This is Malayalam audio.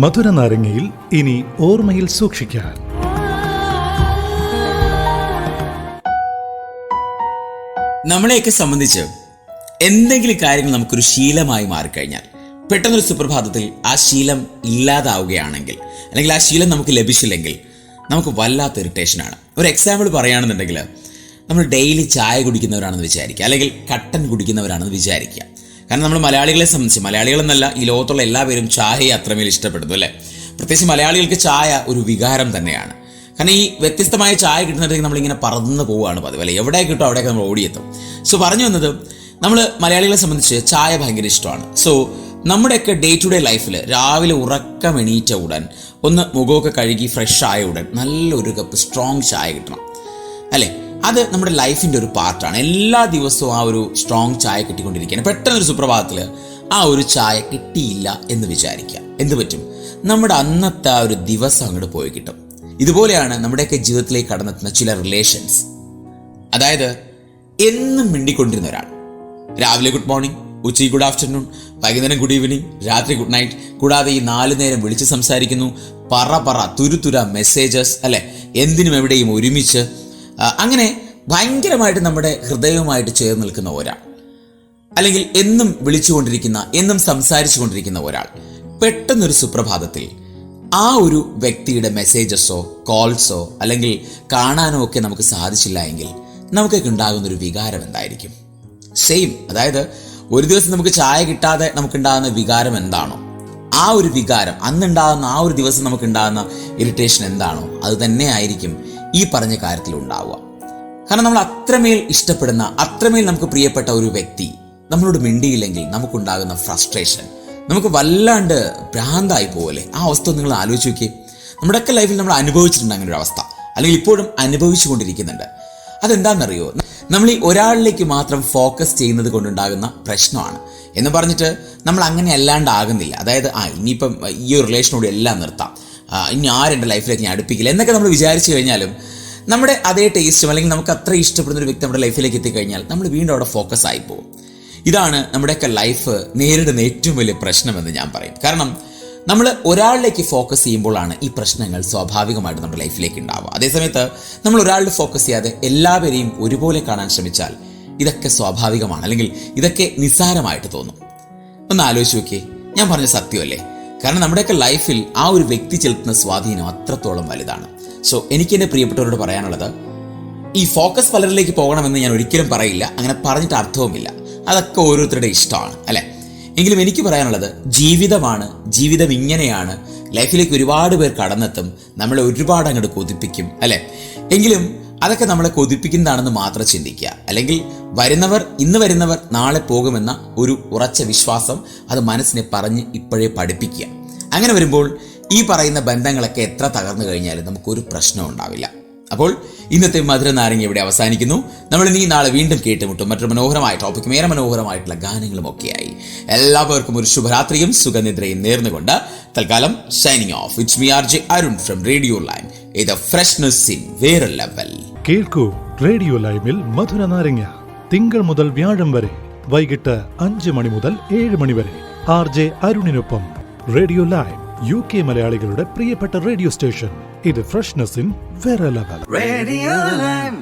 മധുര നാരങ്ങയിൽ ഇനി ഓർമ്മയിൽ സൂക്ഷിക്കാൻ. നമ്മളെയൊക്കെ സംബന്ധിച്ച് എന്തെങ്കിലും കാര്യങ്ങൾ നമുക്കൊരു ശീലമായി മാറിക്കഴിഞ്ഞാൽ പെട്ടെന്നൊരു സുപ്രഭാതത്തിൽ ആ ശീലം ഇല്ലാതാവുകയാണെങ്കിൽ അല്ലെങ്കിൽ ആ ശീലം നമുക്ക് ലഭിച്ചില്ലെങ്കിൽ നമുക്ക് വല്ലാത്ത ഇറിറ്റേഷനാണ്. ഒരു എക്സാമ്പിൾ പറയുകയാണെന്നുണ്ടെങ്കിൽ നമ്മൾ ഡെയിലി ചായ കുടിക്കുന്നവരാണെന്ന് വിചാരിക്കുക അല്ലെങ്കിൽ കട്ടൻ കുടിക്കുന്നവരാണെന്ന് വിചാരിക്കുക. കാരണം നമ്മൾ മലയാളികളെ സംബന്ധിച്ച് മലയാളികളെന്നല്ല ഈ ലോകത്തുള്ള എല്ലാവരും ചായയെ അത്രമേൽ ഇഷ്ടപ്പെടുന്നു അല്ലേ? പ്രത്യേകിച്ച് മലയാളികൾക്ക് ചായ ഒരു വികാരം തന്നെയാണ്. കാരണം ഈ വ്യത്യസ്തമായ ചായ കിട്ടുന്നിടത്തേക്ക് നമ്മളിങ്ങനെ പറന്ന് പോവുകയാണ് പതിവ് അല്ലെ? എവിടെ കിട്ടും അവിടെയൊക്കെ നമ്മൾ ഓടിയെത്തും. സോ പറഞ്ഞു വന്നത് നമ്മൾ മലയാളികളെ സംബന്ധിച്ച് ചായ ഭയങ്കര ഇഷ്ടമാണ്. സോ നമ്മുടെയൊക്കെ ഡേ ടു ഡേ ലൈഫിൽ രാവിലെ ഉറക്കം എണീറ്റ ഉടൻ ഒന്ന് മുഖമൊക്കെ കഴുകി ഫ്രഷ് ആയ ഉടൻ നല്ലൊരു കപ്പ് സ്ട്രോങ് ചായ കിട്ടണം അല്ലേ? അത് നമ്മുടെ ലൈഫിന്റെ ഒരു പാർട്ടാണ്. എല്ലാ ദിവസവും ആ ഒരു സ്ട്രോങ് ചായ കിട്ടിക്കൊണ്ടിരിക്കുകയാണ്. പെട്ടെന്നൊരു സുപ്രഭാതത്തിൽ ആ ഒരു ചായ കിട്ടിയില്ല എന്ന് വിചാരിക്കുക. എന്ത് പറ്റും? നമ്മുടെ അന്നത്തെ ആ ഒരു ദിവസം അങ്ങോട്ട് പോയി കിട്ടും. ഇതുപോലെയാണ് നമ്മുടെയൊക്കെ ജീവിതത്തിലേക്ക് കടന്നെത്തുന്ന ചില റിലേഷൻസ് അതായത് എന്നും മിണ്ടിക്കൊണ്ടിരുന്ന ഒരാൾ. രാവിലെ ഗുഡ് മോർണിംഗ് ഉച്ചയ്ക്ക് ഗുഡ് ആഫ്റ്റർനൂൺ വൈകുന്നേരം ഗുഡ് ഈവനിങ് രാത്രി ഗുഡ് നൈറ്റ് കൂടാതെ ഈ നാല് നേരം വിളിച്ച് സംസാരിക്കുന്നു. പറ പറ തുരുതുര മെസ്സേജസ് അല്ലെ? എന്തിനും എവിടെയും ഒരുമിച്ച് അങ്ങനെ ഭയങ്കരമായിട്ട് നമ്മുടെ ഹൃദയവുമായിട്ട് ചേർന്ന് നിൽക്കുന്ന ഒരാൾ. അല്ലെങ്കിൽ എന്നും വിളിച്ചുകൊണ്ടിരിക്കുന്ന എന്നും സംസാരിച്ചു കൊണ്ടിരിക്കുന്ന ഒരാൾ. പെട്ടെന്നൊരു സുപ്രഭാതത്തിൽ ആ ഒരു വ്യക്തിയുടെ മെസ്സേജസോ കോൾസോ അല്ലെങ്കിൽ കാണാനോ ഒക്കെ നമുക്ക് സാധിച്ചില്ല എങ്കിൽ നമുക്കൊക്കെ ഉണ്ടാകുന്ന ഒരു വികാരം എന്തായിരിക്കും? സെയിം അതായത് ഒരു ദിവസം നമുക്ക് ചായ കിട്ടാതെ നമുക്കുണ്ടാകുന്ന വികാരം എന്താണോ? ആ ഒരു വികാരം അന്നുണ്ടാകുന്ന ആ ഒരു ദിവസം നമുക്കുണ്ടാകുന്ന ഇറിറ്റേഷൻ എന്താണോ? അത് തന്നെ ആയിരിക്കും ഈ പറഞ്ഞ കാര്യത്തിൽ ഉണ്ടാവുക കാരണം നമ്മൾ അത്രമേൽ ഇഷ്ടപ്പെടുന്ന അത്രമേൽ നമുക്ക് പ്രിയപ്പെട്ട ഒരു വ്യക്തി നമ്മളോട് മിണ്ടിയില്ലെങ്കിൽ നമുക്കുണ്ടാകുന്ന ഫ്രസ്ട്രേഷൻ നമുക്ക് വല്ലാണ്ട് ഭ്രാന്തായി പോലെ ആ അവസ്ഥ നിങ്ങൾ ആലോചിച്ച് നോക്കിയേ. നമ്മുടെയൊക്കെ ലൈഫിൽ നമ്മൾ അനുഭവിച്ചിട്ടുണ്ട് അങ്ങനെ ഒരു അവസ്ഥ. അല്ലെങ്കിൽ ഇപ്പോഴും അനുഭവിച്ചു കൊണ്ടിരിക്കുന്നുണ്ട്. അതെന്താണെന്നറിയോ? നമ്മൾ ഈ ഒരാളിലേക്ക് മാത്രം ഫോക്കസ് ചെയ്യുന്നത് കൊണ്ടുണ്ടാകുന്ന പ്രശ്നമാണ്. എന്ന് പറഞ്ഞിട്ട് നമ്മൾ അങ്ങനെ അല്ലാണ്ടാകുന്നില്ല. അതായത് ആ ഇനിയിപ്പം ഈ ഒരു റിലേഷനോട് എല്ലാം നിർത്താം. ഇനി ആരെന്റെ ലൈഫിലേക്ക് ഞാൻ അടുപ്പിക്കില്ല? എന്നൊക്കെ നമ്മൾ വിചാരിച്ചു കഴിഞ്ഞാലും നമ്മുടെ അതേ ടേസ്റ്റും അല്ലെങ്കിൽ നമുക്ക് അത്ര ഇഷ്ടപ്പെടുന്ന ഒരു വ്യക്തി നമ്മുടെ ലൈഫിലേക്ക് എത്തിക്കഴിഞ്ഞാൽ നമ്മൾ വീണ്ടും അവിടെ ഫോക്കസ് ആയി പോകും. ഇതാണ് നമ്മുടെയൊക്കെ ലൈഫ് നേരിടുന്ന ഏറ്റവും വലിയ പ്രശ്നമെന്ന് ഞാൻ പറയും. കാരണം നമ്മൾ ഒരാളിലേക്ക് ഫോക്കസ് ചെയ്യുമ്പോഴാണ് ഈ പ്രശ്നങ്ങൾ സ്വാഭാവികമായിട്ട് നമ്മുടെ ലൈഫിലേക്ക് ഉണ്ടാവുക. അതേസമയത്ത് നമ്മൾ ഒരാളിൽ ഫോക്കസ് ചെയ്യാതെ എല്ലാവരെയും ഒരുപോലെ കാണാൻ ശ്രമിച്ചാൽ ഇതൊക്കെ സ്വാഭാവികമാണ്. അല്ലെങ്കിൽ ഇതൊക്കെ നിസ്സാരമായിട്ട് തോന്നും. ഒന്ന് ആലോചിച്ച് നോക്കിയേ. ഞാൻ പറഞ്ഞ സത്യമല്ലേ? കാരണം നമ്മുടെയൊക്കെ ലൈഫിൽ ആ ഒരു വ്യക്തി ചെലുത്തുന്ന സ്വാധീനം അത്രത്തോളം വലുതാണ്. സോ എനിക്ക് എന്റെ പ്രിയപ്പെട്ടവരോട് പറയാനുള്ളത് ഈ ഫോക്കസ് പലരിലേക്ക് പോകണമെന്ന് ഞാൻ ഒരിക്കലും പറയില്ല അങ്ങനെ പറഞ്ഞിട്ട് അർത്ഥവുമില്ല. അതൊക്കെ ഓരോരുത്തരുടെ ഇഷ്ടമാണ് അല്ലെ? എങ്കിലും എനിക്ക് പറയാനുള്ളത് ജീവിതമാണ് ജീവിതം ഇങ്ങനെയാണ് ലൈഫിലേക്ക് ഒരുപാട് പേർ കടന്നെത്തും നമ്മളെ ഒരുപാട് അങ്ങോട്ട് കൊതിപ്പിക്കും അല്ലെ? എങ്കിലും അതൊക്കെ നമ്മളെ കൊതിപ്പിക്കുന്നതാണെന്ന് മാത്രം ചിന്തിക്കുക. അല്ലെങ്കിൽ വരുന്നവർ ഇന്ന് വരുന്നവർ നാളെ പോകുമെന്ന ഒരു ഉറച്ച വിശ്വാസം അത് മനസ്സിനെ പറഞ്ഞ് ഇപ്പോഴേ പഠിപ്പിക്കുക. അങ്ങനെ വരുമ്പോൾ ഈ പറയുന്ന ബന്ധങ്ങളൊക്കെ എത്ര തകർന്നു കഴിഞ്ഞാലും നമുക്കൊരു പ്രശ്നം ഉണ്ടാവില്ല. അപ്പോൾ ഇന്നത്തെ മധുര നാരങ്ങ ഇവിടെ അവസാനിക്കുന്നു. നമ്മൾ ഇനി നാളെ വീണ്ടും കേട്ടുമുട്ടും. മറ്റൊരു മനോഹരമായ ടോപ്പിക്കും ഏറെ മനോഹരമായിട്ടുള്ള ഗാനങ്ങളും ഒക്കെയായി. എല്ലാവർക്കും ഒരു ശുഭരാത്രിയും സുഖനിദ്രയും നേർന്നുകൊണ്ട് തൽക്കാലം signing off it's me R J Arun from Radio Lime ഇത് ഫ്രഷ്നസ് ഇൻ വേറെ ലെവൽ കേൾക്കൂ റേഡിയോ ലൈമിൽ മധുര നാരങ്ങ. തിങ്കൾ മുതൽ വ്യാഴം വരെ. വൈകിട്ട് അഞ്ച് മണി മുതൽ ഏഴ് മണി വരെ. ആർ ജെ അരുണിനൊപ്പം റേഡിയോ ലൈവ് യു കെ മലയാളികളുടെ പ്രിയപ്പെട്ട റേഡിയോ സ്റ്റേഷൻ ഇത് ഫ്രഷ്നസിൻ വേറെ ലെവൽ Radio Lime.